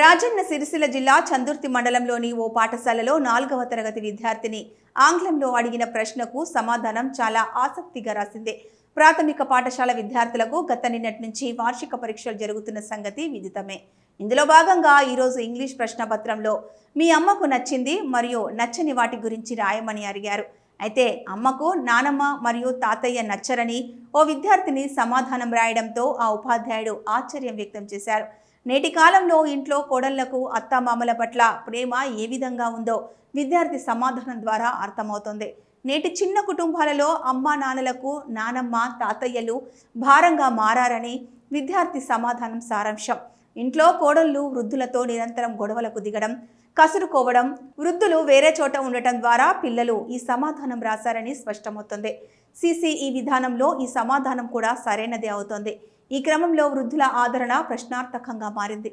రాజన్న సిరిసిల్ల జిల్లా చందుర్తి మండలంలోని ఓ పాఠశాలలో నాలుగవ తరగతి విద్యార్థిని ఆంగ్లంలో అడిగిన ప్రశ్నకు సమాధానం చాలా ఆసక్తిగా రాసింది. ప్రాథమిక పాఠశాల విద్యార్థులకు గత నిన్నటి నుంచి వార్షిక పరీక్షలు జరుగుతున్న సంగతి విదితమే. ఇందులో భాగంగా ఈరోజు ఇంగ్లీష్ ప్రశ్నపత్రంలో మీ అమ్మకు నచ్చింది మరియు నచ్చని వాటి గురించి రాయమని అడిగారు. అయితే అమ్మకు నానమ్మ మరియు తాతయ్య నచ్చరని ఓ విద్యార్థిని సమాధానం రాయడంతో ఆ ఉపాధ్యాయుడు ఆశ్చర్యం వ్యక్తం చేశారు. నేటి కాలంలో ఇంట్లో కోడళ్ళకు అత్తమామల పట్ల ప్రేమ ఏ విధంగా ఉందో విద్యార్థి సమాధానం ద్వారా అర్థమవుతుంది. నేటి చిన్న కుటుంబాలలో అమ్మ నాన్నలకు నానమ్మ తాతయ్యలు భారంగా మారారని విద్యార్థి సమాధానం సారాంశం. ఇంట్లో కోడళ్ళు వృద్ధులతో నిరంతరం గొడవలకు దిగడం కసురుకోవడం వృద్ధులు వేరే చోట ఉండటం ద్వారా పిల్లలు ఈ సమాధానం రాశారని స్పష్టమవుతుంది. సిసిఈ విధానంలో ఈ సమాధానం కూడా సరైనదే అవుతోంది. ఈ క్రమంలో వృద్ధుల ఆదరణ ప్రశ్నార్థకంగా మారింది.